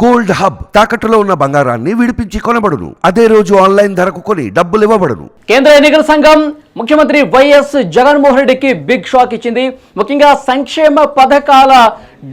Gold hub తాకట్టులో ఉన్న బంగారాన్ని విడిపించి కొనబడును. అదే రోజు ఆన్లైన్ ధరకు కొని డబ్బులు ఇవ్వబడును కేంద్ర ఎన్నికల సంఘం ముఖ్యమంత్రి వైఎస్ జగన్మోహన్ రెడ్డికి బిగ్ షాక్ ఇచ్చింది. ముఖ్యంగా సంక్షేమ పథకాల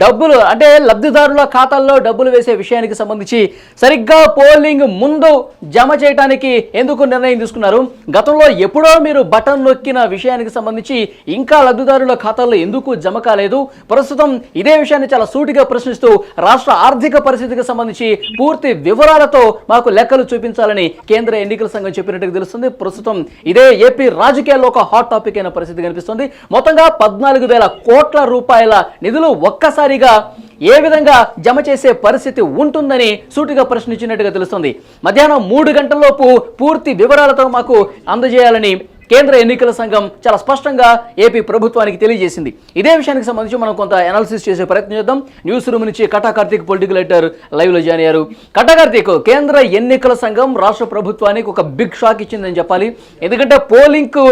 డబ్బులు అంటే లబ్ధిదారుల ఖాతాల్లో డబ్బులు వేసే విషయానికి సంబంధించి సరిగ్గా పోలింగ్ ముందు జమ చేయడానికి ఎందుకు నిర్ణయం తీసుకున్నారు? గతంలో ఎప్పుడో మీరు బటన్ నొక్కిన విషయానికి సంబంధించి ఇంకా లబ్ధిదారుల ఖాతాల్లో ఎందుకు జమ కాలేదు? ప్రస్తుతం ఇదే విషయాన్ని చాలా సూటిగా ప్రశ్నిస్తూ రాష్ట్ర ఆర్థిక పరిస్థితికి సంబంధించి పూర్తి వివరాలతో మాకు లెక్కలు చూపించాలని కేంద్ర ఎన్నికల సంఘం చెప్పినట్టుగా తెలుస్తుంది. ప్రస్తుతం ఇదే ఏపీ రాజకీయాల్లో ఒక హాట్ టాపిక్ అయిన పరిస్థితి కనిపిస్తుంది. మొత్తంగా పద్నాలుగు వేల కోట్ల రూపాయల నిధులు ఒక్కసారిగా ఏ విధంగా జమ చేసే పరిస్థితి ఉంటుందని సూటిగా ప్రశ్నించినట్టుగా తెలుస్తుంది. మధ్యాహ్నం మూడు గంటలలోపు పూర్తి వివరాలతో మాకు అందజేయాలని కేంద్ర ఎన్నికల సంఘం చాలా స్పష్టంగా ఏపీ ప్రభుత్వానికి తెలియజేసింది. ఇదే విషయానికి సంబంధించి మనం కొంత అనాలిసిస్ చేసే ప్రయత్నం చేద్దాం. న్యూస్ రూమ్ నుంచి కటా కార్తీక్ పొలిటికల్ ఎడిటర్ లైవ్లో జాయిన్ అయ్యారు. కటా కేంద్ర ఎన్నికల సంఘం రాష్ట్ర ప్రభుత్వానికి ఒక బిగ్ షాక్ ఇచ్చిందని చెప్పాలి. ఎందుకంటే పోలింగ్కు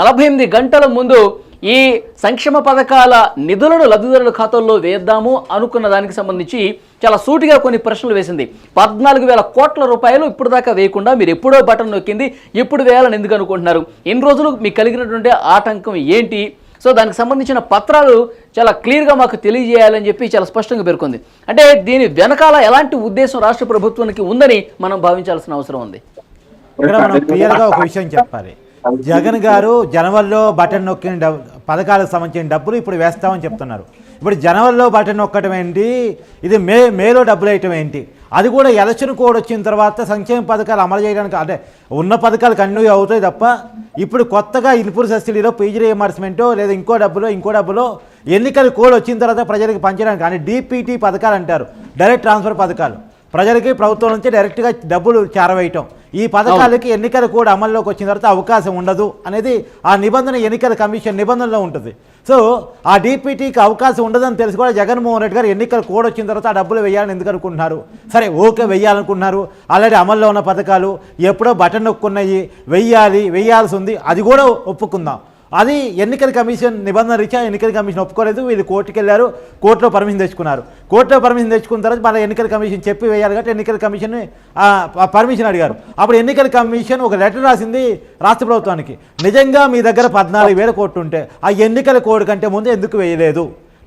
నలభై ఎనిమిది గంటల ముందు ఈ సంక్షేమ పథకాల నిధులను లబ్ధిదారుల ఖాతాల్లో వేద్దాము అనుకున్న దానికి సంబంధించి చాలా సూటిగా కొన్ని ప్రశ్నలు వేసింది. పద్నాలుగు వేల కోట్ల రూపాయలు ఇప్పుడు దాకా వేయకుండా మీరు ఎప్పుడో బటన్ నొక్కింది ఇప్పుడు వేయాలని ఎందుకు అనుకుంటున్నారు? ఇన్ని రోజులు మీకు కలిగినటువంటి ఆటంకం ఏంటి? సో దానికి సంబంధించిన పత్రాలు చాలా క్లియర్గా మాకు తెలియజేయాలని చెప్పి చాలా స్పష్టంగా పేర్కొంది. అంటే దీని వెనకాల ఎలాంటి ఉద్దేశం రాష్ట్ర ప్రభుత్వానికి ఉందని మనం భావించాల్సిన అవసరం ఉంది. ఒక విషయం చెప్పాలి. జగన్ గారు జనవరిలో బటన్ నొక్కిన పథకాలకు సంబంధించిన డబ్బులు ఇప్పుడు వేస్తామని చెప్తున్నారు. ఇప్పుడు జనవరిలో బటన్ నొక్కడం ఏంటి? ఇది మే మేలో డబ్బులు వేయటం ఏంటి? అది కూడా ఎలక్షన్ కోడ్ వచ్చిన తర్వాత సంక్షేమ పథకాలు అమలు చేయడానికి అంటే ఉన్న పథకాలు కంటిన్యూ అవుతాయి తప్ప ఇప్పుడు కొత్తగా ఇన్పుట్ సబ్సిడీలో పీజీ రియంబర్స్మెంటో లేదా ఇంకో డబ్బులో ఇంకో డబ్బులో ఎన్నికల కోడ్ వచ్చిన తర్వాత ప్రజలకు పంచడానికి కానీ డీపీటీ పథకాలు అంటారు. డైరెక్ట్ ట్రాన్స్ఫర్ పథకాలు. ప్రజలకి ప్రభుత్వం నుంచి డైరెక్ట్గా డబ్బులు చేరవేయటం. ఈ పథకాలకి ఎన్నికలు కూడా అమల్లోకి వచ్చిన తర్వాత అవకాశం ఉండదు అనేది ఆ నిబంధన ఎన్నికల కమిషన్ నిబంధనలో ఉంటుంది. సో ఆ డీపీటీకి అవకాశం ఉండదని తెలిసి కూడా జగన్మోహన్ రెడ్డి గారు ఎన్నికల కూడా వచ్చిన తర్వాత ఆ డబ్బులు వేయాలని ఎందుకు అనుకుంటున్నారు? సరే ఓకే వేయాలనుకుంటున్నారు. ఆల్రెడీ అమల్లో ఉన్న పథకాలు ఎప్పుడో బటన్ నొక్కున్నాయి. వెయ్యాలి వెయ్యాల్సి ఉంది. అది కూడా ఒప్పుకుందాం. అది ఎన్నికల కమిషన్ నిబంధన రీత్యా ఎన్నికల కమిషన్ ఒప్పుకోలేదు. వీళ్ళు కోర్టుకు వెళ్ళారు కోర్టులో పర్మిషన్ తెచ్చుకున్నారు. కోర్టులో పర్మిషన్ తెచ్చుకున్న తర్వాత మళ్ళీ ఎన్నికల కమిషన్ చెప్పి వేయాలి కాబట్టి ఎన్నికల కమిషన్ పర్మిషన్ అడిగారు. అప్పుడు ఎన్నికల కమిషన్ ఒక లెటర్ రాసింది రాష్ట్ర ప్రభుత్వానికి. నిజంగా మీ దగ్గర పద్నాలుగు వేల కోట్లు ఉంటే ఆ ఎన్నికల కోడ్ కంటే ముందు ఎందుకు వేయలేదు?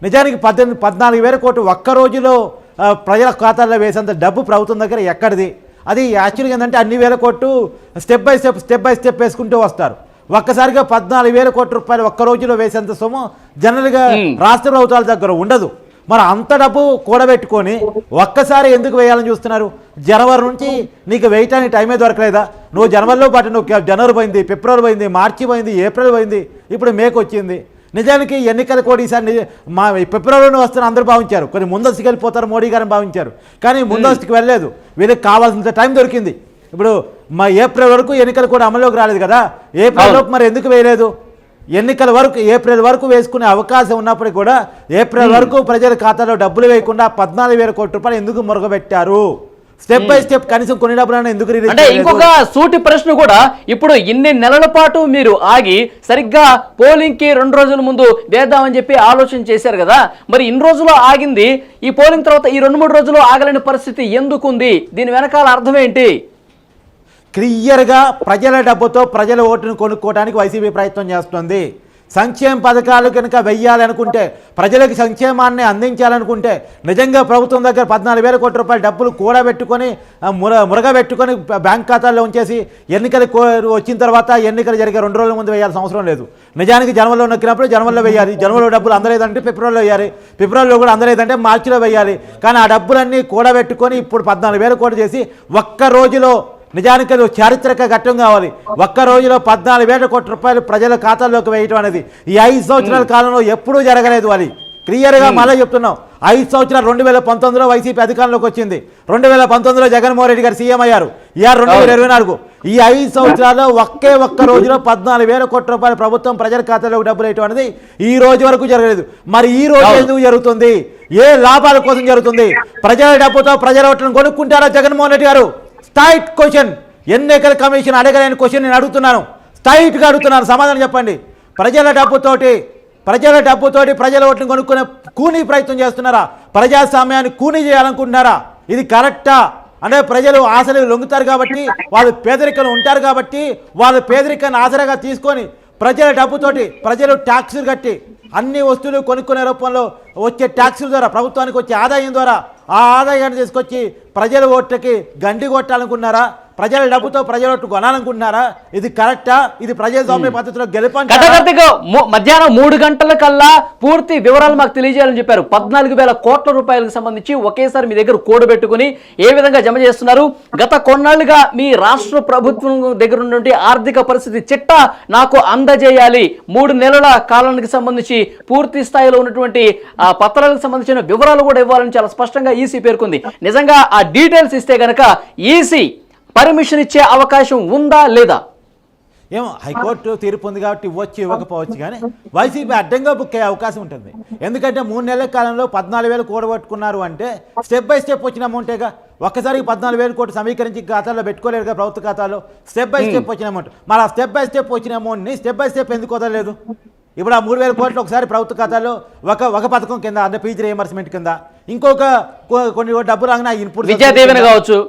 నిజానికి పద్దెనిమిది పద్నాలుగు వేల కోట్లు ఒక్క రోజులో ప్రజల ఖాతాల్లో వేసేంత డబ్బు ప్రభుత్వం దగ్గర ఎక్కడిది? అది యాక్చువల్గా ఏంటంటే అన్ని వేల కోట్లు step by step step by step వేసుకుంటూ వస్తారు. ఒక్కసారిగా పద్నాలుగు వేల కోట్ల రూపాయలు ఒక్క రోజులో వేసేంత సొమ్ము జనరల్గా రాష్ట్ర ప్రభుత్వాల దగ్గర ఉండదు. మరి అంత డబ్బు కూడబెట్టుకొని ఒక్కసారి ఎందుకు వేయాలని చూస్తున్నారు? జనవరి నుంచి నీకు వేయటానికి టైమే దొరకలేదా? నువ్వు జనవరిలో పాటు నువ్వు జనవరి పోయింది ఫిబ్రవరి పోయింది మార్చి పోయింది ఏప్రిల్ పోయింది ఇప్పుడు మేకు వచ్చింది. నిజానికి ఎన్నికల కోడ్ ఈసారి మా ఫిబ్రవరిలో వస్తున్న అందరూ భావించారు. కొన్ని ముందస్తుకు వెళ్ళిపోతారు మోడీ గారిని భావించారు. కానీ ముందస్తుకు వెళ్ళలేదు. వీళ్ళకి కావాల్సినంత టైం దొరికింది. ఇప్పుడు మా ఏప్రిల్ వరకు ఎన్నికలు కూడా అమల్లోకి రాలేదు కదా. ఏప్రిల్ వరకు మరి ఎందుకు వేయలేదు? ఎన్నికల వరకు ఏప్రిల్ వరకు వేసుకునే అవకాశం ఉన్నప్పటికీ కూడా ఏప్రిల్ వరకు ప్రజల ఖాతాలో డబ్బులు వేయకుండా పద్నాలుగు వేల కోట్ల రూపాయలు ఎందుకు మురగబెట్టారు? స్టెప్ బై స్టెప్ కనీసం కొన్ని డబ్బులైనా ఎందుకు అంటే? ఇంకొక సూటి ప్రశ్న కూడా ఇప్పుడు ఇన్ని నెలల పాటు మీరు ఆగి సరిగ్గా పోలింగ్కి రెండు రోజుల ముందు వేద్దామని చెప్పి ఆలోచన చేశారు కదా మరి ఇన్ని రోజులు ఆగింది ఈ పోలింగ్ తర్వాత ఈ రెండు మూడు రోజులు ఆగలేని పరిస్థితి ఎందుకుంది? దీని వెనకాల అర్థం ఏంటి? క్లియర్గా ప్రజల డబ్బుతో ప్రజల ఓటును కొనుక్కోవడానికి వైసీపీ ప్రయత్నం చేస్తుంది. సంక్షేమ పథకాలు కనుక వెయ్యాలనుకుంటే ప్రజలకు సంక్షేమాన్ని అందించాలనుకుంటే నిజంగా ప్రభుత్వం దగ్గర పద్నాలుగు వేల కోట్ల రూపాయల డబ్బులు కూడబెట్టుకొని పెట్టుకొని ముర మురగబెట్టుకొని బ్యాంక్ ఖాతాల్లో ఉంచేసి ఎన్నికలు కో- వచ్చిన తర్వాత ఎన్నికలు జరిగే రెండు రోజుల ముందు వేయాల్సిన అవసరం లేదు. నిజానికి జనవరిలో నొక్కినప్పుడు జనవరిలో వేయాలి జనవరిలో డబ్బులు అందలేదంటే ఫిబ్రవరిలో వేయాలి ఫిబ్రవరిలో కూడా అందలేదంటే మార్చిలో వేయాలి కానీ ఆ డబ్బులన్నీ కూడబెట్టుకొని ఇప్పుడు పద్నాలుగు వేల కోట్లు చేసి ఒక్క రోజులో నిజానికి అది చారిత్రక ఘట్టం కావాలి. ఒక్క రోజులో పద్నాలుగు వేల కోట్ల రూపాయలు ప్రజల ఖాతాల్లోకి వేయటం అనేది ఈ ఐదు సంవత్సరాల కాలంలో ఎప్పుడూ జరగలేదు అది. క్లియర్గా మళ్ళీ చెప్తున్నాం. ఐదు సంవత్సరాలు రెండు వేల పంతొమ్మిదిలో వైసీపీ అధికారంలోకి వచ్చింది. రెండు వేల పంతొమ్మిదిలో జగన్మోహన్ రెడ్డి గారు సీఎం అయ్యారు. ఇయర్ రెండు వేల ఇరవై నాలుగు. ఈ ఐదు సంవత్సరాల్లో ఒకే ఒక్క రోజులో పద్నాలుగు వేల కోట్ల రూపాయలు ప్రభుత్వం ప్రజల ఖాతాలోకి డబ్బులు వేయటం అనేది ఈ రోజు వరకు జరగలేదు. మరి ఈ రోజు. ఎందుకు జరుగుతుంది? ఏ లాభాల కోసం జరుగుతుంది? ప్రజల డబ్బుతో ప్రజల ఓట్లను కొనుక్కుంటారా జగన్మోహన్ రెడ్డి గారు? స్టైట్ క్వశ్చన్ ఎన్నికల కమిషన్ అడగలేని క్వశ్చన్ నేను అడుగుతున్నాను. స్టైట్గా అడుగుతున్నాను. సమాధానం చెప్పండి. ప్రజల డబ్బుతోటి ప్రజల డబ్బుతోటి ప్రజల ఓట్లను కొనుక్కునే కూనీ ప్రయత్నం చేస్తున్నారా? ప్రజాస్వామ్యాన్ని కూనీ చేయాలనుకుంటున్నారా? ఇది కరెక్టా? అంటే ప్రజలు ఆశలు లొంగుతారు కాబట్టి వాళ్ళు పేదరికంలో ఉంటారు కాబట్టి వాళ్ళు పేదరికాన్ని ఆసరాగా తీసుకొని ప్రజల డబ్బుతోటి ప్రజలు ట్యాక్సులు కట్టి అన్ని వస్తువులు కొనుక్కునే రూపంలో వచ్చే ట్యాక్సుల ద్వారా ప్రభుత్వానికి వచ్చే ఆదాయం ద్వారా ఆ ఆదాయాన్ని తీసుకొచ్చి ప్రజల ఓట్లకి గండి కొట్టాలనుకున్నారా? ప్రజల డబ్బుతో ప్రజల కొనాలనుకుంటున్నారా? ఇది కరెక్టా? ఇది ప్రజాస్వామ్య పద్ధతిలో మూ- మధ్యాహ్నం మూడు గంటల కల్లా పూర్తి వివరాలు మాకు తెలియజేయాలని చెప్పారు. పద్నాలుగు వేల కోట్ల రూపాయలకు సంబంధించి ఒకేసారి మీ దగ్గర కోడ్ పెట్టుకుని ఏ విధంగా జమ చేస్తున్నారు? గత కొన్నాళ్ళుగా మీ రాష్ట్ర ప్రభుత్వం దగ్గర ఉన్నటువంటి ఆర్థిక పరిస్థితి చిట్ట నాకు అందజేయాలి. మూడు నెలల కాలానికి సంబంధించి పూర్తి స్థాయిలో ఉన్నటువంటి ఆ పత్రాలకు సంబంధించిన వివరాలు కూడా ఇవ్వాలని చాలా స్పష్టంగా ఈసీ పేర్కొంది. నిజంగా ఆ డీటెయిల్స్ ఇస్తే గనక ఈసీ పర్మిషన్ ఇచ్చే అవకాశం ఉందా లేదా? ఏమో హైకోర్టు తీర్పు ఉంది కాబట్టి ఇవ్వచ్చు ఇవ్వకపోవచ్చు కానీ వైసీపీ అడ్డంగా బుక్ అయ్యే అవకాశం ఉంటుంది. ఎందుకంటే మూడు నెలల కాలంలో పద్నాలుగు వేలు కూడబట్టుకున్నారు అంటే స్టెప్ బై స్టెప్ వచ్చిన అమౌంటేగా ఒక్కసారి పద్నాలుగు వేలు కోట్లు సమీకరించి ఖాతాలో పెట్టుకోలేరుగా ప్రభుత్వ ఖాతాలో. స్టెప్ బై స్టెప్ వచ్చిన అమౌంట్ మరి ఆ స్టెప్ బై స్టెప్ వచ్చిన అమౌంట్ని స్టెప్ బై స్టెప్ ఎందుకు వదలలేదు? ఇప్పుడు ఆ మూడు వేల కోట్లు ఒకసారి ప్రభుత్వ ఖాతాలో ఒక ఒక పథకం కింద అంటే పీజీ రియంబర్స్మెంట్ కింద ఇంకొక కొన్ని డబ్బులు రాగానే ఇన్పుట్ విద్యా దీవెన కావచ్చు.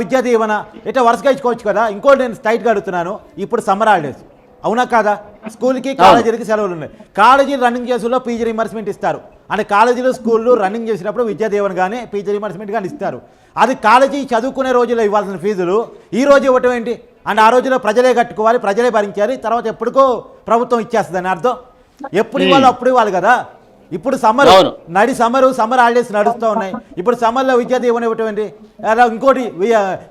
విద్యా దీవెన ఇట్లా వరుసగా ఇచ్చుకోవచ్చు కదా ఇంకోటి నేను స్ట్రైట్గా అడుగుతున్నాను. ఇప్పుడు సమ్మర్ హాలిడేస్. అవునా కాదా? స్కూల్కి కాలేజీలకి సెలవులు ఉన్నాయి. కాలేజీలు రన్నింగ్ చేసులో పీజీ రిమర్స్మెంట్ ఇస్తారు. అంటే కాలేజీలు స్కూళ్ళు రన్నింగ్ చేసినప్పుడు విద్యా దీవెన కానీ పీజీ రిమర్స్మెంట్ కానీ ఇస్తారు. అది కాలేజీ చదువుకునే రోజుల్లో ఇవ్వాల్సిన ఫీజులు. ఈ రోజు ఇవ్వటం ఏంటి? అంటే ఆ రోజులో ప్రజలే కట్టుకోవాలి ప్రజలే భరించాలి తర్వాత ఎప్పటికో ప్రభుత్వం ఇచ్చేస్తుంది అర్థం? ఎప్పుడు ఇవ్వాలో అప్పుడు ఇవ్వాలి కదా. ఇప్పుడు సమ్మర్. నడి సమ్మర్ సమ్మర్ హాలిడేస్ నడుస్తూ ఉన్నాయి. ఇప్పుడు సమ్మర్లో విద్యా దీవెన ఇవ్వటం ఏంటి? అలా ఇంకోటి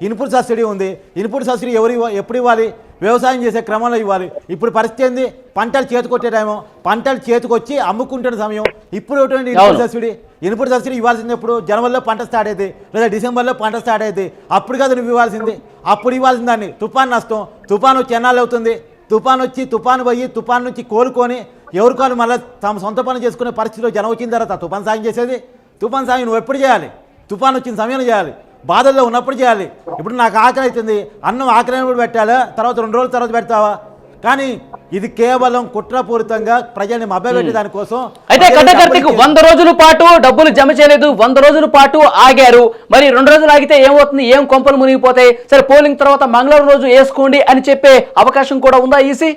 ఇన్పుట్ సబ్సిడీ ఉంది. ఇన్పుట్ సబ్సిడీ ఎవరు ఇవ్వ- ఎప్పుడు ఇవ్వాలి? వ్యవసాయం చేసే క్రమంలో ఇవ్వాలి. ఇప్పుడు పరిస్థితి ఏంది? పంటలు చేతికొట్టే టైము. పంటలు చేతికొచ్చి అమ్ముకుంటున్న సమయం. ఇప్పుడు ఇవ్వటం ఇన్పుట్. సబ్సిడీ? ఇన్పుట్ సబ్సిడీ ఇవ్వాల్సింది ఎప్పుడు? జనవరిలో పంట స్టార్ట్ అయింది లేదా డిసెంబర్లో పంట స్టార్ట్ అయింది అప్పుడు కదా నువ్వు ఇవ్వాల్సింది. అప్పుడు ఇవ్వాల్సిన దాన్ని తుఫాన్ నష్టం. తుఫాన్ వచ్చి అవుతుంది? తుఫాన్ వచ్చి తుఫాన్ పోయి తుఫాన్ నుంచి కోలుకొని ఎవరికాలు మళ్ళీ తమ సొంత పనులు చేసుకునే పరిస్థితిలో జనం వచ్చిన తర్వాత తుఫాన్ సాయం చేసేది? తుఫాన్ సాయం నువ్వు ఎప్పుడు చేయాలి? తుఫాన్ వచ్చిన సమయంలో చేయాలి. బాధల్లో ఉన్నప్పుడు చేయాలి. ఇప్పుడు నాకు ఆకలి అవుతుంది. అన్నం ఆకలి అయినప్పుడు పెట్టాలా? తర్వాత రెండు రోజుల తర్వాత పెడతావా? కానీ ఇది కేవలం కుట్రపూరితంగా ప్రజల్ని మభ్యపెట్టే దానికోసం అయితే కట్టకర్తికి వంద రోజుల పాటు డబ్బులు జమ చేయలేదు. వంద రోజుల పాటు ఆగారు. మరి రెండు రోజులు ఆగితే ఏమవుతుంది? ఏం కొంపలు మునిగిపోతాయి? సరే పోలింగ్ తర్వాత మంగళవారం రోజు వేసుకోండి అని చెప్పే అవకాశం కూడా ఉందా EC?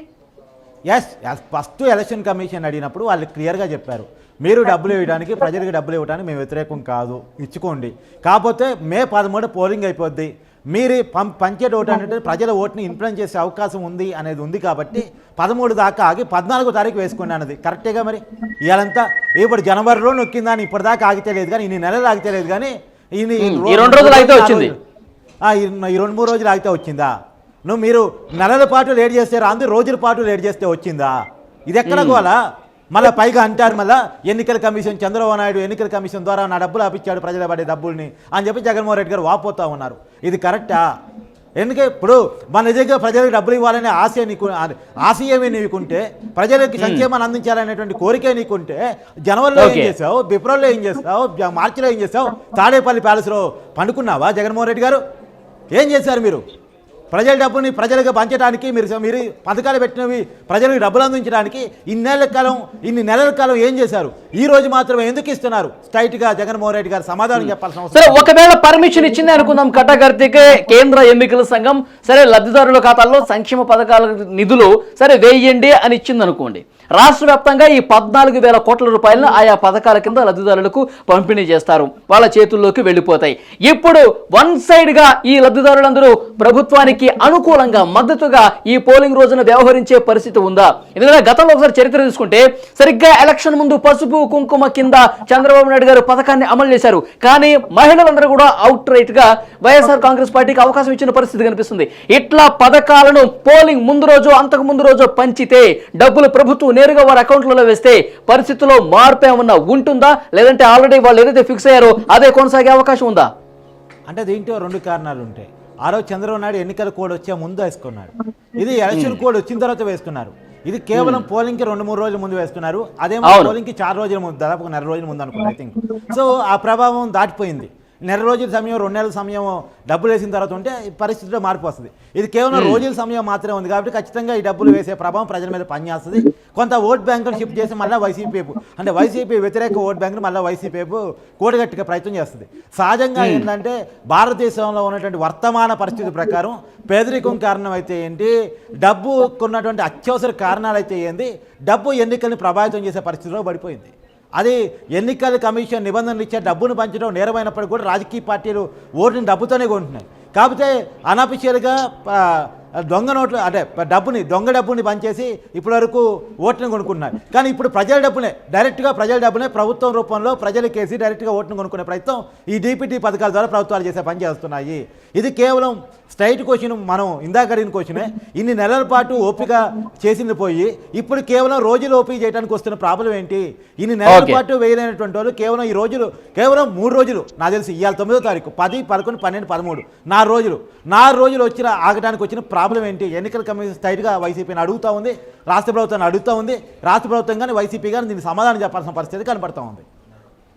Yes first election commission అడిగినప్పుడు వాళ్ళు క్లియర్గా చెప్పారు. మీరు డబ్బులు ఇవ్వడానికి ప్రజలకు డబ్బులు ఇవ్వడానికి మేము వ్యతిరేకం కాదు. ఇచ్చుకోండి. కాకపోతే మే పదమూడు పోలింగ్ అయిపోద్ది. మీరు పం పంచేటి ఓటు అంటే ప్రజల ఓటుని ఇన్ఫ్లుయెన్స్ చేసే అవకాశం ఉంది అనేది ఉంది కాబట్టి పదమూడు దాకా ఆగి పద్నాలుగో తారీఖు వేసుకోండి అన్నది. కరెక్టేగా మరి? ఇవాళంతా ఇప్పుడు జనవరిలో నొక్కిందని ఇప్పటిదాకా ఆగితే లేదు కానీ ఇన్ని నెలలు ఆగితే లేదు కానీ ఈ రెండు రోజులు ఆగితే వచ్చింది. ఈ రెండు మూడు రోజులు ఆగితే వచ్చిందా? నువ్వు మీరు నెలల పాటు లేట్ చేస్తే రాంది రోజుల పాటు లేట్ చేస్తే వచ్చిందా? ఇది ఎక్కడ గోలా? మళ్ళీ పైగా అంటారు మళ్ళీ ఎన్నికల కమిషన్ చంద్రబాబు నాయుడు ఎన్నికల కమిషన్ ద్వారా నా డబ్బులు ఆపించాడు ప్రజల పడే డబ్బుల్ని అని చెప్పి జగన్మోహన్ రెడ్డి గారు వాపోతా ఉన్నారు. ఇది కరెక్టా? ఎందుకే? ఇప్పుడు మన నిజంగా ప్రజలకు డబ్బులు ఇవ్వాలనే ఆశ నీకు ఆశయమే నీకుంటే ప్రజలకి సంక్షేమాన్ని అందించాలనేటువంటి కోరికే నీకుంటే జనవరిలో ఏం. చేసావు ఫిబ్రవరిలో ఏం చేస్తావు మార్చిలో ఏం చేస్తావు తాడేపల్లి ప్యాలెస్లో పండుకున్నావా జగన్మోహన్ రెడ్డి గారు? ఏం చేశారు మీరు? ప్రజల డబ్బుని ప్రజలకు పంచడానికి మీరు మీరు పథకాలు పెట్టినవి ప్రజలకు డబ్బులు అందించడానికి ఇన్నేళ్ళ కాలం ఇన్ని నెలల కాలం ఏం చేశారు? ఈ రోజు మాత్రమే ఎందుకు ఇస్తున్నారు? స్ట్రైట్గా జగన్మోహన్ రెడ్డి గారు సమాధానం చెప్పాల్సిన అవసరం సరే ఒకవేళ పర్మిషన్ ఇచ్చింది అనుకుందాం. కట్టకర్తికే కేంద్ర ఎన్నికల సంఘం సరే లబ్ధిదారుల ఖాతాల్లో సంక్షేమ పథకాల నిధులు సరే వేయండి అని ఇచ్చింది అనుకోండి రాష్ట్ర వ్యాప్తంగా ఈ పద్నాలుగు వేల కోట్ల రూపాయలను ఆయా పథకాల కింద లబ్ధిదారులకు పంపిణీ చేస్తారు. వాళ్ళ చేతుల్లోకి వెళ్ళిపోతాయి. ఇప్పుడు వన్ సైడ్గా ఈ లబ్ధిదారులందరూ ప్రభుత్వానికి అనుకూలంగా మద్దతుగా ఈ పోలింగ్ రోజున వ్యవహరించే పరిస్థితి ఉందా? ఎందుకంటే గతంలో ఒకసారి చరిత్ర తీసుకుంటే సరిగ్గా ఎలక్షన్ ముందు పసుపు కుంకుమ కింద చంద్రబాబు నాయుడు గారు పథకాన్ని అమలు చేశారు. కానీ మహిళలందరూ కూడా అవుట్ రైట్గా వైఎస్ఆర్ కాంగ్రెస్ పార్టీకి అవకాశం ఇచ్చిన పరిస్థితి కనిపిస్తుంది. ఇట్లా పథకాలను పోలింగ్ ముందు రోజు అంతకు ముందు రోజు పంచితే డబ్బులు ప్రభుత్వం నేరుగా వారి అకౌంట్లలో వేస్తే పరిస్థితిలో మార్పు ఏమన్నా ఉంటుందా? లేదంటే ఆల్రెడీ వాళ్ళు ఏదైతే ఫిక్స్ అయ్యారో అదే కొనసాగే అవకాశం ఉందా? అంటే దీంట్లో రెండు కారణాలు ఉంటాయి. ఆ రోజు చంద్రబాబు నాయుడు ఎన్నికల కోడ్ వచ్చే ముందు వేసుకున్నాడు. ఇది ఎలక్షన్ కోడ్ వచ్చిన తర్వాత వేసుకున్నారు. ఇది కేవలం పోలింగ్కి రెండు మూడు రోజుల ముందు వేస్తున్నారు అదేమో. పోలింగ్కి చార్ రోజుల ముందు దాదాపు నెల రోజుల ముందు అనుకున్నా ఐ థింక్ సో ఆ ప్రభావం దాటిపోయింది. నెల రోజుల సమయం రెండు నెలల సమయం డబ్బులు వేసిన తర్వాత ఉంటే ఈ పరిస్థితిలో మార్పు వస్తుంది. ఇది కేవలం రోజుల సమయం మాత్రమే ఉంది కాబట్టి ఖచ్చితంగా ఈ డబ్బులు వేసే ప్రభావం ప్రజల మీద పనిచేస్తుంది. కొంత ఓట్ బ్యాంకును షిఫ్ట్ చేసి మళ్ళీ వైసీపీ వైపు అంటే వైసీపీ వ్యతిరేక ఓట్ బ్యాంకును మళ్ళీ వైసీపీ కూడగట్టుగా ప్రయత్నం చేస్తుంది. సహజంగా ఏంటంటే భారతదేశంలో ఉన్నటువంటి వర్తమాన పరిస్థితి ప్రకారం పేదరికం కారణం అయితే ఏంటి డబ్బు ఉన్నటువంటి అత్యవసర కారణాలు అయితే ఏంది డబ్బు ఎన్నికల్ని ప్రభావితం చేసే పరిస్థితిలో పడిపోయింది. అది ఎన్నికల కమిషన్ నిబంధనలు ఇచ్చే డబ్బును పంచడం నేరమైనప్పటికీ కూడా రాజకీయ పార్టీలు ఓటుని డబ్బుతోనే కొంటున్నాయి. కాకపోతే అనఫిషియల్గా దొంగ నోట్లు అంటే డబ్బుని దొంగ డబ్బుని పంచేసి ఇప్పటివరకు ఓట్లను కొనుక్కున్నారు. కానీ ఇప్పుడు ప్రజల డబ్బునే డైరెక్ట్గా ప్రజల డబ్బునే ప్రభుత్వం రూపంలో ప్రజలకేసి డైరెక్ట్గా ఓట్లను కొనుక్కునే ప్రయత్నం ఈ డీపీటీ పథకాల ద్వారా ప్రభుత్వాలు చేసే పని చేస్తున్నాయి. ఇది కేవలం స్ట్రైట్ క్వశ్చన్ మనం ఇందాక అడిగిన క్వశ్చనే ఇన్ని నెలల పాటు ఓపిక చేసింది పోయి ఇప్పుడు కేవలం రోజులు ఓపిక చేయడానికి వస్తున్న ప్రాబ్లం ఏంటి? ఇన్ని నెలల. పాటు వేయలేనటువంటి వాళ్ళు కేవలం ఈ రోజులు కేవలం మూడు రోజులు నాకు తెలిసి ఇవాళ తొమ్మిదో తారీఖు పది పదకొండు పన్నెండు పదమూడు నాలుగు రోజులు నాలుగు రోజులు వచ్చిన ఆగడానికి వచ్చిన ప్రాబ్లం ఏంటి? ఎన్నికల కమిషన్ స్ట్రైట్గా వైసీపీని అడుగుతా ఉంది రాష్ట్ర ప్రభుత్వాన్ని అడుగుతా ఉంది రాష్ట్ర ప్రభుత్వం కానీ వైసీపీ కానీ దీనికి సమాధానం చెప్పాల్సిన పరిస్థితి కనపడతా ఉంది.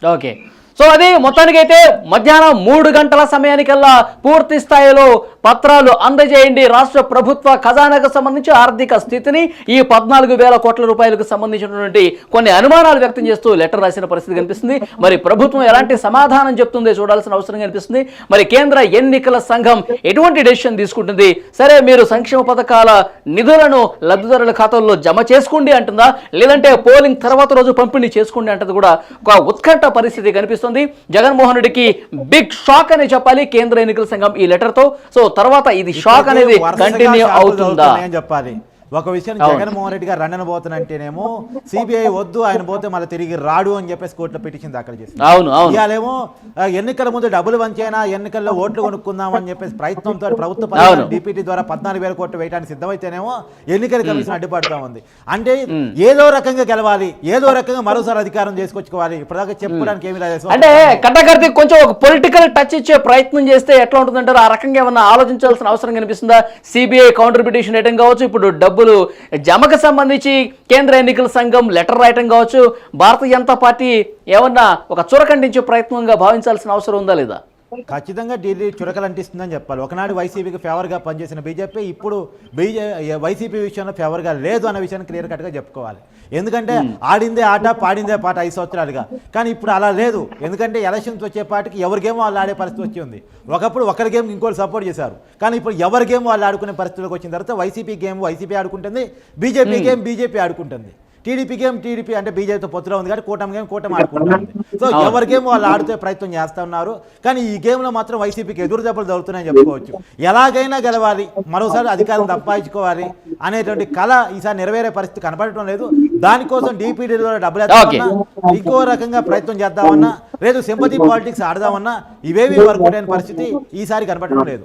ఓకే. సో అది మొత్తానికైతే మధ్యాహ్నం మూడు గంటల సమయానికల్లా పూర్తి స్థాయిలో పత్రాలు అందజేయండి. రాష్ట్ర ప్రభుత్వ ఖజానాకు సంబంధించి ఆర్థిక స్థితిని ఈ పద్నాలుగు వేల కోట్ల రూపాయలకు సంబంధించినటువంటి కొన్ని అనుమానాలు వ్యక్తం చేస్తూ లెటర్ రాసిన పరిస్థితి కనిపిస్తుంది. మరి ప్రభుత్వం ఎలాంటి సమాధానం చెప్తుందో చూడాల్సిన అవసరం కనిపిస్తుంది. మరి కేంద్ర ఎన్నికల సంఘం ఎటువంటి డెసిషన్ తీసుకుంటుంది? సరే మీరు సంక్షేమ పథకాల నిధులను లబ్ధిదారుల ఖాతాల్లో జమ చేసుకోండి అంటుందా? లేదంటే పోలింగ్ తర్వాత రోజు పంపిణీ చేసుకోండి అంటది కూడా ఒక ఉత్కంఠ పరిస్థితి కనిపిస్తుంది. జగన్మోహన్ రెడ్డికి బిగ్ షాక్ అనే చెప్పాలి కేంద్ర ఎన్నికల సంఘం ఈ లెటర్తో. సో తర్వాత ఇది షాక్ అనేది కంటిన్యూ అవుతుందా? చెప్పాలి. ఒక విషయం. జగన్మోహన్ రెడ్డి గారు రన్నన పోతానంటేనేమో సిబిఐ వద్దు ఆయన పోతే మళ్ళీ తిరిగి రాడు అని చెప్పేసి కోర్టులో పిటిషన్ దాఖలు చేసింది. అవును అవును. ఇవాళేమో ఎన్నికల ముందు డబ్బులు వంచైనా ఎన్నికల్లో ఓట్లు కొనుక్కుందాం అని చెప్పేసి ప్రయత్నంతో ప్రభుత్వ. డిపిటి ద్వారా పద్నాలుగు వేల కోట్లు వేయడానికి సిద్ధమైతేనేమో ఎన్నికల కమిషన్ అడ్డుపడుతూ ఉంది. అంటే ఏదో రకంగా గెలవాలి ఏదో రకంగా మరోసారి అధికారం చేసుకొచ్చుకోవాలి ఇప్పటిదాకా చెప్పుకోవడానికి ఏమి లేదు. అంటే కట్టకర్తి కొంచెం ఒక పొలిటికల్ టచ్ ఇచ్చే ప్రయత్నం చేస్తే ఎట్లా ఉంటుందంటారు? ఆ రకంగా ఏమన్నా ఆలోచించాల్సిన అవసరం కనిపిస్తుందా? సిబిఐ కౌంటర్ పిటిషన్ వేయడం కావచ్చు ఇప్పుడు డబ్బులు జమకు సంబంధించి కేంద్ర ఎన్నికల సంఘం లెటర్ రాయటం కావచ్చు. భారతీయ జనతా పార్టీ ఏమన్నా ఒక చురకంటించే ప్రయత్నంగా భావించాల్సిన అవసరం ఉందా లేదా? ఖచ్చితంగా ఢిల్లీ చురకలు అంటిస్తుందని చెప్పాలి. ఒకనాడు వైసీపీకి ఫేవర్గా పనిచేసిన బీజేపీ ఇప్పుడు బీజే వైసీపీ విషయంలో ఫేవర్గా లేదు అన్న విషయాన్ని క్లియర్ కట్గా చెప్పుకోవాలి. ఎందుకంటే ఆడిందే ఆట పాడిందే పాట ఐదు సంవత్సరాలుగా. కానీ ఇప్పుడు అలా లేదు. ఎందుకంటే ఎలక్షన్స్ వచ్చే పాటికి ఎవరి గేమ్ వాళ్ళు ఆడే పరిస్థితి వచ్చింది ఒకప్పుడు ఒకరి గేమ్ ఇంకోటి సపోర్ట్ చేశారు. కానీ ఇప్పుడు ఎవరి గేమ్ వాళ్ళు ఆడుకునే పరిస్థితిలోకి వచ్చిన తర్వాత వైసీపీ గేమ్ వైసీపీ ఆడుకుంటుంది. బీజేపీ గేమ్ బీజేపీ ఆడుకుంటుంది. టీడీపీ గేమ్ టీడీపీ అంటే బీజేపీతో పొత్తులో ఉంది కాబట్టి కూటమి గేమ్ కూటమి ఆడుకుంటుంది సో ఎవరి గేమ్ వాళ్ళు ఆడితే ప్రయత్నం చేస్తా ఉన్నారు కానీ ఈ గేమ్లో మాత్రం వైసీపీకి ఎదురు దెబ్బలు జరుగుతున్నాయని చెప్పుకోవచ్చు. ఎలాగైనా గెలవాలి మరోసారి అధికారం తప్పాయించుకోవాలి అనేటువంటి కళ ఈసారి నెరవేరే పరిస్థితి కనపడటం లేదు. దానికోసం డీపీడీ ద్వారా డబ్బులు వేద్దామన్నా ఇంకో రకంగా ప్రయత్నం చేద్దామన్నా లేదు సింపతి పాలిటిక్స్ ఆడదామన్నా ఇవేవి వర్క్ అయిన పరిస్థితి ఈసారి కనపడటం లేదు.